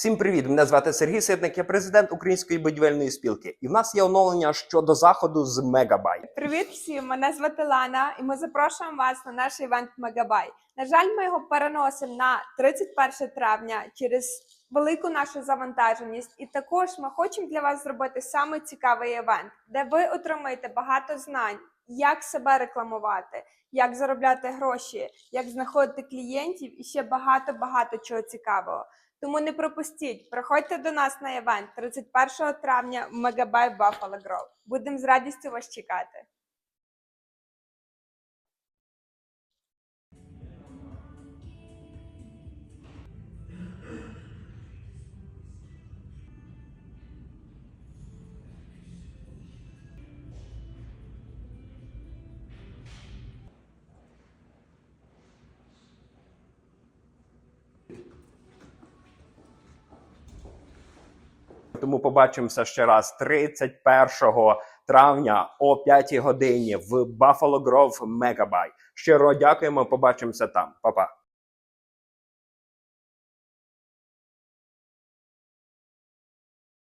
Всім привіт! Мене звати Сергій Ситник, я президент Української будівельної спілки. І в нас є оновлення щодо заходу з Мегабайт. Привіт всім! Мене звати Лана, і ми запрошуємо вас на наш івент Мегабай. На жаль, ми його переносимо на 31 травня через велику нашу завантаженість. І також ми хочемо для вас зробити саме цікавий івент, де ви отримаєте багато знань, як себе рекламувати, як заробляти гроші, як знаходити клієнтів і ще багато багато чого цікавого. Тому не пропустіть, приходьте до нас на івент 31 травня в Мегабай Buffalo Grove. Будемо з радістю вас чекати. Тому побачимося ще раз 31 травня о 5 годині в Buffalo Grove Мегабай. Щиро дякуємо. Побачимося там. Па-па.